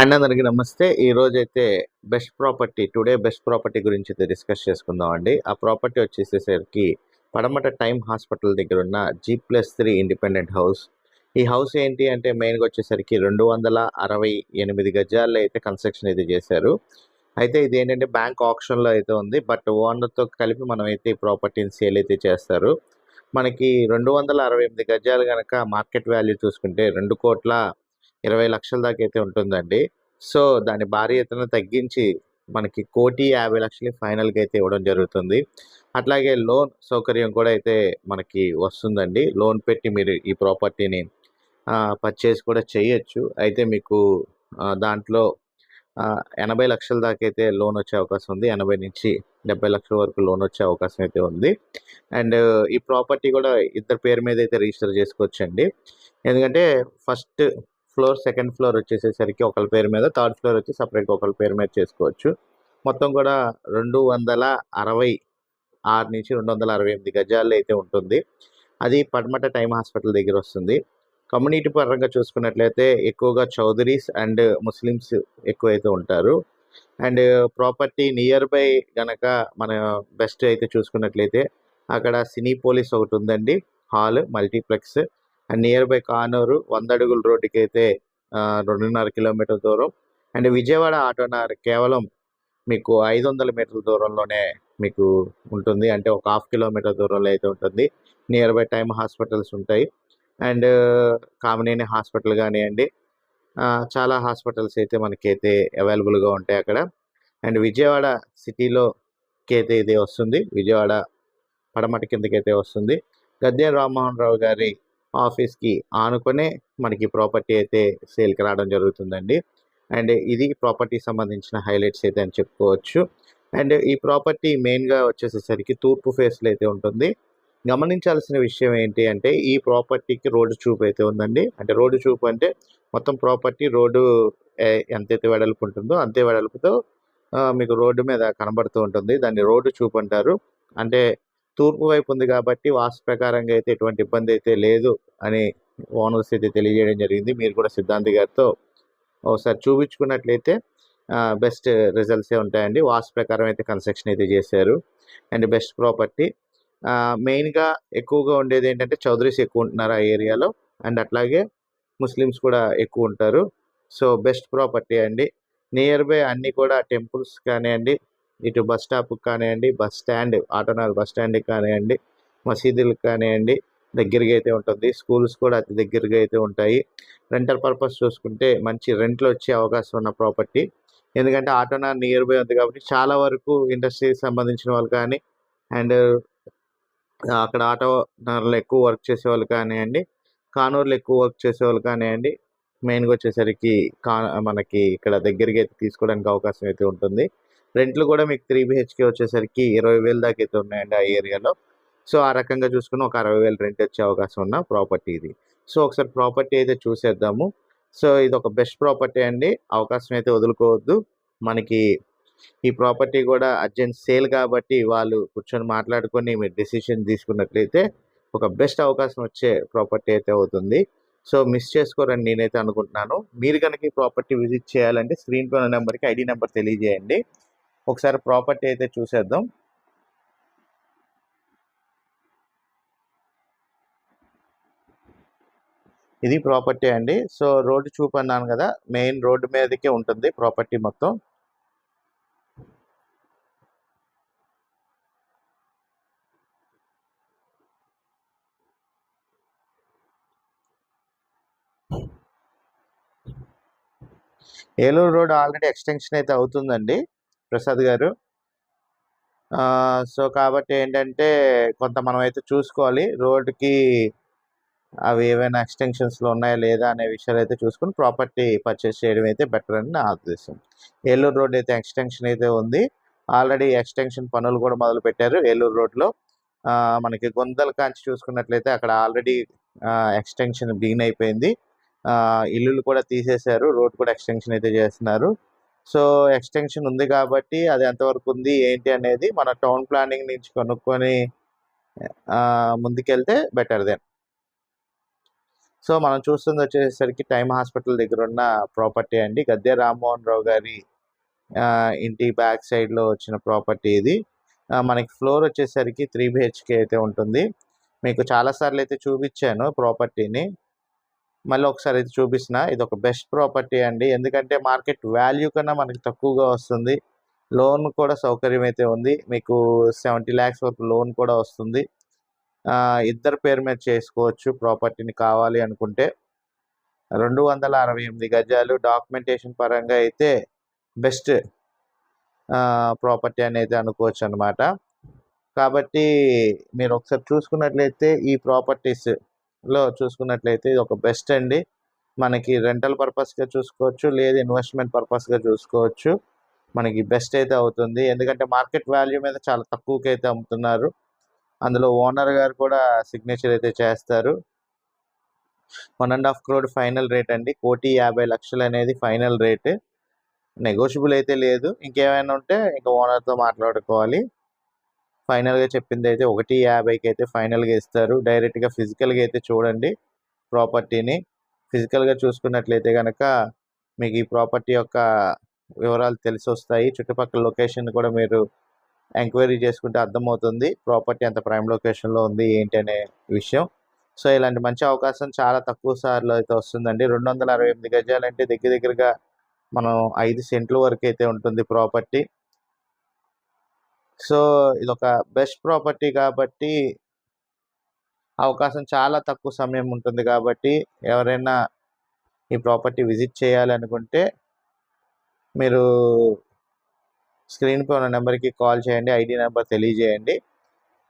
And అందరికి నమస్తే. ఈ అయితే best property today best property గురించి అయితే డిస్కస్ చేసుకుందాం అండి. ఆ ప్రాపర్టీ వచ్చేసేసరికి పడమట టైం హాస్పిటల్ దగ్గర ఉన్న G plus three independent house. ఈ హౌస్ ఏంటి అంటే మెయిన్గా వచ్చేసరికి రెండు వందల అరవై ఎనిమిది గజాల్లో అయితే కన్స్ట్రక్షన్ అయితే చేశారు. అయితే ఇది ఏంటంటే బ్యాంక్ ఆప్షన్లో అయితే ఉంది. బట్ ఓనర్తో కలిపి మనం అయితే ఈ ప్రాపర్టీని సేల్ అయితే చేస్తారు. మనకి రెండు వందల అరవై ఎనిమిది గజాలు కనుక మార్కెట్ వాల్యూ చూసుకుంటే రెండు కోట్ల ఇరవై లక్షల దాకా అయితే ఉంటుందండి. సో దాని భారీ ఎత్తున తగ్గించి మనకి కోటి యాభై లక్షలు ఫైనల్గా అయితే ఇవ్వడం జరుగుతుంది. అట్లాగే లోన్ సౌకర్యం కూడా అయితే మనకి వస్తుందండి. లోన్ పెట్టి మీరు ఈ ప్రాపర్టీని పర్చేస్ కూడా చేయొచ్చు. అయితే మీకు దాంట్లో ఎనభై లక్షల దాకా అయితే లోన్ వచ్చే అవకాశం ఉంది. ఎనభై నుంచి డెబ్బై లక్షల వరకు లోన్ వచ్చే అవకాశం అయితే ఉంది. అండ్ ఈ ప్రాపర్టీ కూడా ఇద్దరు పేరు మీద అయితే రిజిస్టర్ చేసుకోవచ్చండి. ఎందుకంటే ఫస్ట్ ఫ్లోర్ సెకండ్ ఫ్లోర్ వచ్చేసేసరికి ఒకరి పేరు మీద థర్డ్ ఫ్లోర్ వచ్చి సపరేట్గా ఒకరి పేరు మీద చేసుకోవచ్చు. మొత్తం కూడా రెండు వందల అరవై ఆరు నుంచి రెండు వందల అరవై ఎనిమిది గజాల్లో అయితే ఉంటుంది. అది పడమట టైమ్ హాస్పిటల్ దగ్గర వస్తుంది. కమ్యూనిటీ పరంగా చూసుకున్నట్లయితే ఎక్కువగా చౌదరీస్ అండ్ ముస్లిమ్స్ ఎక్కువైతే ఉంటారు. అండ్ ప్రాపర్టీ నియర్ బై గనక మన బెస్ట్ అయితే చూసుకున్నట్లయితే అక్కడ సినీ పోలీస్ ఒకటి ఉందండి. Hall multiplex. And nearby Kanuru వంద అడుగుల రోడ్డుకి అయితే రెండున్నర కిలోమీటర్ దూరం. అండ్ విజయవాడ ఆటోనర్ కేవలం మీకు ఐదు వందల మీటర్ల దూరంలోనే మీకు ఉంటుంది. అంటే ఒక హాఫ్ కిలోమీటర్ దూరంలో అయితే ఉంటుంది. నియర్ బై టైమ్ హాస్పిటల్స్ ఉంటాయి. అండ్ కామినేని హాస్పిటల్ కానివ్వండి చాలా హాస్పిటల్స్ అయితే మనకైతే అవైలబుల్గా ఉంటాయి అక్కడ. అండ్ విజయవాడ సిటీలోకి అయితే ఇది వస్తుంది. విజయవాడ పడమటి కిందకైతే వస్తుంది. గద్దె రామ్మోహన్ రావు గారి ఆఫీస్కి ఆనుకునే మనకి ప్రాపర్టీ అయితే సేల్కి రావడం జరుగుతుందండి. అండ్ ఇది ప్రాపర్టీ సంబంధించిన హైలైట్స్ అయితే అని చెప్పుకోవచ్చు. అండ్ ఈ ప్రాపర్టీ మెయిన్గా వచ్చేసేసరికి తూర్పు ఫేస్లో అయితే ఉంటుంది. గమనించాల్సిన విషయం ఏంటి అంటే ఈ ప్రాపర్టీకి రోడ్డు చూపు అయితే ఉందండి. అంటే రోడ్డు చూపు అంటే మొత్తం ప్రాపర్టీ రోడ్డు ఎంతైతే వెడల్పు ఉంటుందో అంతే వెడల్పుతో మీకు రోడ్డు మీద కనబడుతూ ఉంటుంది. దాన్ని రోడ్డు చూపు అంటారు. అంటే తూర్పు వైపు ఉంది కాబట్టి వాస్తు ప్రకారంగా అయితే ఎటువంటి ఇబ్బంది అయితే లేదు అని ఓనర్స్ అయితే తెలియజేయడం జరిగింది. మీరు కూడా సిద్ధాంతి గారితో ఒకసారి చూపించుకున్నట్లయితే బెస్ట్ రిజల్ట్సే ఉంటాయండి. వాస్తు ప్రకారం అయితే కన్స్ట్రక్షన్ అయితే చేశారు. And best property. మెయిన్గా ఎక్కువగా ఉండేది ఏంటంటే చౌదరీస్ ఎక్కువ ఉంటున్నారు ఆ ఏరియాలో. అండ్ అట్లాగే ముస్లిమ్స్ కూడా ఎక్కువ ఉంటారు. సో బెస్ట్ ప్రాపర్టీ అండి. నియర్ బై అన్నీ కూడా టెంపుల్స్ కానివ్వండి ఇటు బస్ స్టాప్ కానివ్వండి బస్ స్టాండ్ ఆటోనగర్ బస్ స్టాండ్కి కానివ్వండి మసీదులు కానివ్వండి దగ్గరగా అయితే ఉంటుంది. స్కూల్స్ కూడా అతి దగ్గరగా అయితే ఉంటాయి. రెంటల్ పర్పస్ చూసుకుంటే మంచి రెంట్లు వచ్చే అవకాశం ఉన్న ప్రాపర్టీ ఎందుకంటే ఆటోనగర్ నియర్ బై ఉంది కాబట్టి చాలా వరకు ఇండస్ట్రీకి సంబంధించిన వాళ్ళు కానీ అండ్ అక్కడ ఆటో నగర్లో ఎక్కువ వర్క్ చేసేవాళ్ళు కానివ్వండి కానూరులో ఎక్కువ వర్క్ చేసేవాళ్ళు కానివ్వండి మెయిన్గా వచ్చేసరికి కా మనకి ఇక్కడ దగ్గరికి అయితే తీసుకోవడానికి అవకాశం అయితే ఉంటుంది. రెంట్లు కూడా మీకు త్రీ బిహెచ్కే వచ్చేసరికి ఇరవై వేలు దాకా అయితే ఉన్నాయండి ఆ ఏరియాలో. సో ఆ రకంగా చూసుకుని ఒక అరవై వేలు రెంట్ వచ్చే అవకాశం ఉన్న ప్రాపర్టీ ఇది. సో ఒకసారి ప్రాపర్టీ అయితే చూసేద్దాము. సో ఇది ఒక బెస్ట్ ప్రాపర్టీ అండి. అవకాశం అయితే వదులుకోవద్దు. మనకి ఈ ప్రాపర్టీ కూడా అర్జెంట్ సేల్ కాబట్టి వాళ్ళు కూర్చొని మాట్లాడుకొని మీరు డెసిషన్ తీసుకున్నట్లయితే ఒక బెస్ట్ అవకాశం వచ్చే ప్రాపర్టీ అయితే అవుతుంది. సో మిస్ చేసుకోరని నేనైతే అనుకుంటున్నాను. మీరు కనుక ఈ ప్రాపర్టీ విజిట్ చేయాలంటే స్క్రీన్ పైన నెంబర్కి ఐడి నెంబర్ తెలియజేయండి. ఒకసారి ప్రాపర్టీ అయితే చూసేద్దాం. ఇది ప్రాపర్టీ అండి. సో రోడ్డు చూపన్నాను కదా మెయిన్ రోడ్డు మీదకే ఉంటుంది ప్రాపర్టీ మొత్తం. ఏలూరు రోడ్ ఆల్రెడీ ఎక్స్టెన్షన్ అయితే అవుతుందండి. ప్రసాద్ గారు. సో కాబట్టి ఏంటంటే కొంత మనం అయితే చూసుకోవాలి. రోడ్డుకి అవి ఏమైనా ఎక్స్టెన్షన్స్లో ఉన్నాయా లేదా అనే విషయాలు అయితే చూసుకుని ప్రాపర్టీ పర్చేస్ చేయడం అయితే బెటర్ అని నా ఉద్దేశం. ఏలూరు రోడ్ అయితే ఎక్స్టెన్షన్ అయితే ఉంది. ఆల్రెడీ ఎక్స్టెన్షన్ పనులు కూడా మొదలు పెట్టారు ఏలూరు రోడ్లో మనకి గొందల కాంచి చూసుకున్నట్లయితే అక్కడ ఆల్రెడీ ఎక్స్టెన్షన్ బిగిన్ అయిపోయింది. ఇల్లులు కూడా తీసేశారు. రోడ్ కూడా ఎక్స్టెన్షన్ అయితే చేస్తున్నారు. సో ఎక్స్టెన్షన్ ఉంది కాబట్టి అది ఎంతవరకు ఉంది ఏంటి అనేది మన టౌన్ ప్లానింగ్ నుంచి కనుక్కొని ముందుకెళ్తే బెటర్ దెన్. సో మనం చూస్తుంది వచ్చేసరికి టైమ్ హాస్పిటల్ దగ్గర ఉన్న ప్రాపర్టీ అండి. గద్దె రామ్మోహన్ రావు గారి ఇంటి బ్యాక్ సైడ్లో వచ్చిన ప్రాపర్టీ ఇది. మనకి ఫ్లోర్ వచ్చేసరికి త్రీ బిహెచ్కే అయితే ఉంటుంది. మీకు చాలాసార్లు అయితే చూపించాను ప్రాపర్టీని. మళ్ళీ ఒకసారి అయితే చూపిస్తున్నా. ఇది ఒక బెస్ట్ ప్రాపర్టీ అండి. ఎందుకంటే మార్కెట్ వాల్యూ కన్నా మనకి తక్కువగా వస్తుంది. లోన్ కూడా సౌకర్యం అయితే ఉంది. మీకు సెవెంటీ ల్యాక్స్ వరకు లోన్ కూడా వస్తుంది. ఇద్దరు పేరు మీద చేసుకోవచ్చు ప్రాపర్టీని కావాలి అనుకుంటే. రెండు వందల అరవై ఎనిమిది గజాలు డాక్యుమెంటేషన్ పరంగా అయితే బెస్ట్ ప్రాపర్టీ అనేది అనుకోవచ్చు అనమాట కాబట్టి మీరు ఒకసారి చూసుకున్నట్లయితే ఈ ప్రాపర్టీస్ లో చూసుకున్నట్లయితే ఇది ఒక బెస్ట్ అండి. మనకి రెంటల్ పర్పస్గా చూసుకోవచ్చు లేదు ఇన్వెస్ట్మెంట్ పర్పస్గా చూసుకోవచ్చు. మనకి బెస్ట్ అయితే అవుతుంది. ఎందుకంటే మార్కెట్ వాల్యూ మీద చాలా తక్కువకి అయితే అమ్ముతున్నారు. అందులో ఓనర్ గారు కూడా సిగ్నేచర్ అయితే చేస్తారు. One and half crore final rate అండి. కోటి యాభై లక్షలు అనేది ఫైనల్ రేట్. నెగోషియబుల్ అయితే లేదు. ఇంకేమైనా ఉంటే ఇంకా ఓనర్తో మాట్లాడుకోవాలి. ఫైనల్గా చెప్పింది అయితే ఒకటి యాభైకి అయితే ఫైనల్గా ఇస్తారు. డైరెక్ట్గా ఫిజికల్గా అయితే చూడండి ప్రాపర్టీని. ఫిజికల్గా చూసుకున్నట్లయితే కనుక మీకు ఈ ప్రాపర్టీ యొక్క వివరాలు తెలిసి వస్తాయి చుట్టుపక్కల లొకేషన్ కూడా మీరు ఎంక్వైరీ చేసుకుంటే అర్థమవుతుంది. ప్రాపర్టీ ఎంత ప్రైమ్ లొకేషన్లో ఉంది ఏంటి అనే విషయం. సో ఇలాంటి మంచి అవకాశం చాలా తక్కువ సార్లు అయితే వస్తుందండి. రెండు వందల అరవై ఎనిమిది గజాలంటే దగ్గర దగ్గరగా మనం ఐదు సెంట్ల వరకు అయితే ఉంటుంది ప్రాపర్టీ. సో ఇది ఒక బెస్ట్ ప్రాపర్టీ కాబట్టి అవకాశం చాలా తక్కువ సమయం ఉంటుంది కాబట్టి ఎవరైనా ఈ ప్రాపర్టీ విజిట్ చేయాలనుకుంటే మీరు స్క్రీన్ పై ఉన్న నెంబర్కి కాల్ చేయండి ఐడి నెంబర్ తెలియజేయండి.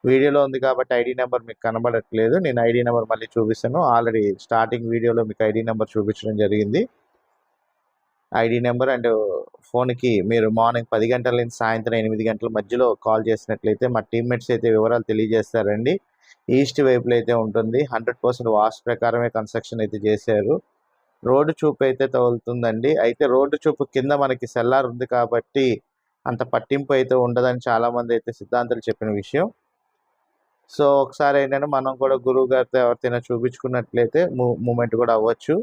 వీడియోలో ఉంది కాబట్టి ఐడి నెంబర్ మీకు కనబడట్లేదు. నేను ఐడి నెంబర్ మళ్ళీ చూపిస్తాను. ఆల్రెడీ స్టార్టింగ్ వీడియోలో మీకు ఐడి నెంబర్ చూపించడం జరిగింది. ఐడి నెంబర్ అండ్ ఫోన్కి మీరు మార్నింగ్ పది గంటల నుంచి సాయంత్రం ఎనిమిది గంటల మధ్యలో కాల్ చేసినట్లయితే మా టీమ్మేట్స్ అయితే వివరాలు తెలియజేస్తారండి. ఈస్ట్ వైపులో అయితే ఉంటుంది. హండ్రెడ్ పర్సెంట్ వాస్తు ప్రకారమే కన్స్ట్రక్షన్ అయితే చేశారు. రోడ్డు చూపు అయితే తగులుతుందండి. అయితే రోడ్డు చూపు కింద మనకి సెల్లార్ ఉంది కాబట్టి అంత పట్టింపు అయితే ఉండదని చాలామంది అయితే సిద్ధాంతాలు చెప్పిన విషయం. సో ఒకసారి ఏంటంటే మనం కూడా గురువు గారితో ఎవరితోనైనా చూపించుకున్నట్లయితే మూమెంట్ కూడా అవ్వచ్చు.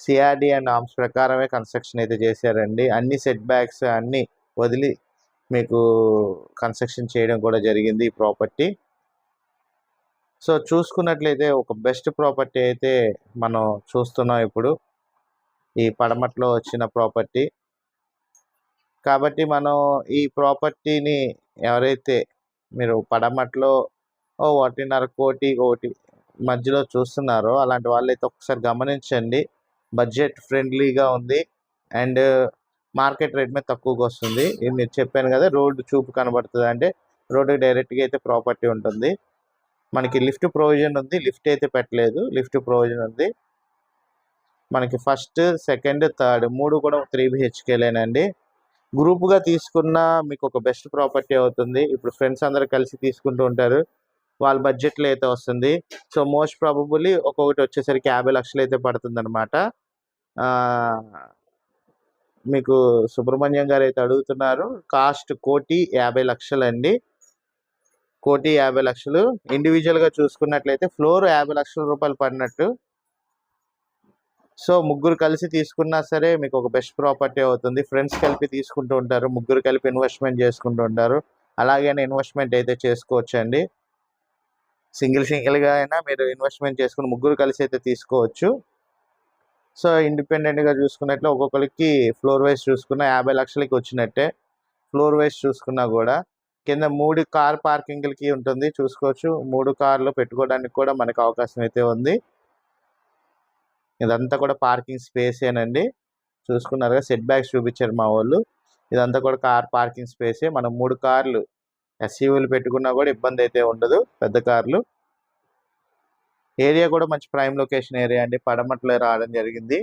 సిఆర్డి అండ్ ఆర్మ్స్ ప్రకారమే కన్స్ట్రక్షన్ అయితే చేశారండి. అన్ని సెట్ బ్యాక్స్ అన్ని వదిలి మీకు కన్స్ట్రక్షన్ చేయడం కూడా జరిగింది ఈ ప్రాపర్టీ సో చూసుకున్నట్లయితే ఒక బెస్ట్ ప్రాపర్టీ అయితే మనం చూస్తున్నాం ఇప్పుడు. ఈ పడమట్లో వచ్చిన ప్రాపర్టీ కాబట్టి మనం ఈ ప్రాపర్టీని ఎవరైతే మీరు పడమట్లో ఓ ఒకటిన్నర కోటి ఒకటి మధ్యలో చూస్తున్నారో అలాంటి వాళ్ళైతే ఒకసారి గమనించండి. బడ్జెట్ ఫ్రెండ్లీగా ఉంది. అండ్ మార్కెట్ రేట్ మీద తక్కువగా వస్తుంది. ఇది నేను చెప్పాను కదా రోడ్డు చూపు కనబడుతుంది అంటే రోడ్డు డైరెక్ట్గా అయితే ప్రాపర్టీ ఉంటుంది. మనకి లిఫ్ట్ ప్రొవిజన్ ఉంది లిఫ్ట్ అయితే పెట్టలేదు లిఫ్ట్ ప్రొవిజన్ ఉంది. మనకి ఫస్ట్ సెకండ్ థర్డ్ మూడు కూడా త్రీ బిహెచ్కేలేనండి. గ్రూప్గా తీసుకున్న మీకు ఒక బెస్ట్ ప్రాపర్టీ అవుతుంది. ఇప్పుడు ఫ్రెండ్స్ అందరు కలిసి తీసుకుంటూ ఉంటారు. వాళ్ళ బడ్జెట్లో అయితే వస్తుంది. సో మోస్ట్ ప్రాబబుల్లీ ఒక్కొక్కటి వచ్చేసరికి యాభై లక్షలు అయితే పడుతుంది అనమాట మీకు సుబ్రహ్మణ్యం గారు అయితే అడుగుతున్నారు కాస్ట్ కోటి యాభై లక్షలండి. కోటి యాభై లక్షలు. ఇండివిజువల్గా చూసుకున్నట్లయితే ఫ్లోర్ యాభై లక్షల రూపాయలు పడినట్టు. సో ముగ్గురు కలిసి తీసుకున్నా సరే మీకు ఒక బెస్ట్ ప్రాపర్టీ అవుతుంది. ఫ్రెండ్స్ కలిపి తీసుకుంటూ ఉంటారు ముగ్గురు కలిపి ఇన్వెస్ట్మెంట్ చేసుకుంటూ ఉంటారు. అలాగే ఇన్వెస్ట్మెంట్ అయితే చేసుకోవచ్చండి. సింగిల్ సింగిల్గా అయినా మీరు ఇన్వెస్ట్మెంట్ చేసుకుని ముగ్గురు కలిసి అయితే తీసుకోవచ్చు. సో ఇండిపెండెంట్గా చూసుకున్నట్లు ఒక్కొక్కరికి ఫ్లోర్ వైస్ చూసుకున్న యాభై లక్షలకి వచ్చినట్టే. ఫ్లోర్ వైస్ చూసుకున్నా కూడా కింద మూడు కార్ పార్కింగ్లకి ఉంటుంది. చూసుకోవచ్చు. మూడు కార్లు పెట్టుకోవడానికి కూడా మనకు అవకాశం అయితే ఉంది. ఇదంతా కూడా పార్కింగ్ స్పేసేనండి. చూసుకున్నారుగా సెట్ బ్యాక్స్ చూపించారు మా వాళ్ళు. ఇదంతా కూడా కార్ పార్కింగ్ స్పేసే. మనం మూడు కార్లు ఎస్యూవీలు పెట్టుకున్నా కూడా ఇబ్బంది అయితే ఉండదు పెద్ద కార్లు. ఏరియా కూడా మంచి ప్రైమ్ లొకేషన్ ఏరియా అండి. పడమట్లో రావడం జరిగింది.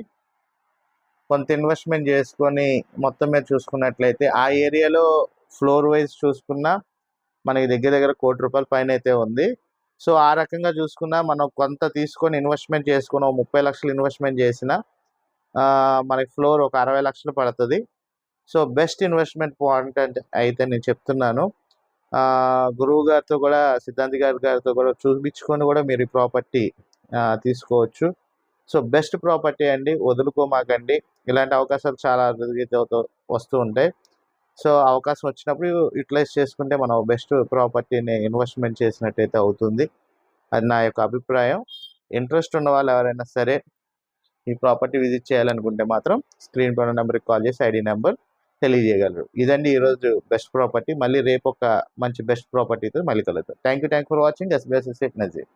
కొంత ఇన్వెస్ట్మెంట్ చేసుకొని మొత్తం మీద చూసుకున్నట్లయితే ఆ ఏరియాలో ఫ్లోర్ వైజ్ చూసుకున్నా మనకి దగ్గర దగ్గర కోటి రూపాయల పైన అయితే ఉంది. సో ఆ రకంగా చూసుకున్నా మనం కొంత తీసుకొని ఇన్వెస్ట్మెంట్ చేసుకుని ఒక ముప్పై లక్షలు ఇన్వెస్ట్మెంట్ చేసిన మనకి ఫ్లోర్ ఒక అరవై లక్షలు పడుతుంది. సో బెస్ట్ ఇన్వెస్ట్మెంట్ పాయింట్ అంటే అయితే నేను చెప్తున్నాను. గురువు గారితో కూడా సిద్ధాంతి గారి గారితో కూడా చూపించుకొని కూడా మీరు ఈ ప్రాపర్టీ తీసుకోవచ్చు. సో బెస్ట్ ప్రాపర్టీ అండి. వదులుకోమాకండి. ఇలాంటి అవకాశాలు చాలా అభివృద్ధి అవుతూ వస్తూ ఉంటాయి. సో అవకాశం వచ్చినప్పుడు యూటిలైజ్ చేసుకుంటే మనం బెస్ట్ ప్రాపర్టీని ఇన్వెస్ట్మెంట్ చేసినట్టయితే అవుతుంది. అది నా యొక్క అభిప్రాయం. ఇంట్రెస్ట్ ఉన్న వాళ్ళు ఎవరైనా సరే ఈ ప్రాపర్టీ విజిట్ చేయాలనుకుంటే మాత్రం స్క్రీన్ పైన నెంబర్కి కాల్ చేసి ఐడి నెంబర్ తెలియజేయగలరు. ఇదండి ఈరోజు బెస్ట్ ప్రాపర్టీ. మళ్ళీ రేపు ఒక మంచి బెస్ట్ ప్రాపర్టీతో మళ్ళీ కలుగుతాం thank you thank for watching. SBS Nazeer.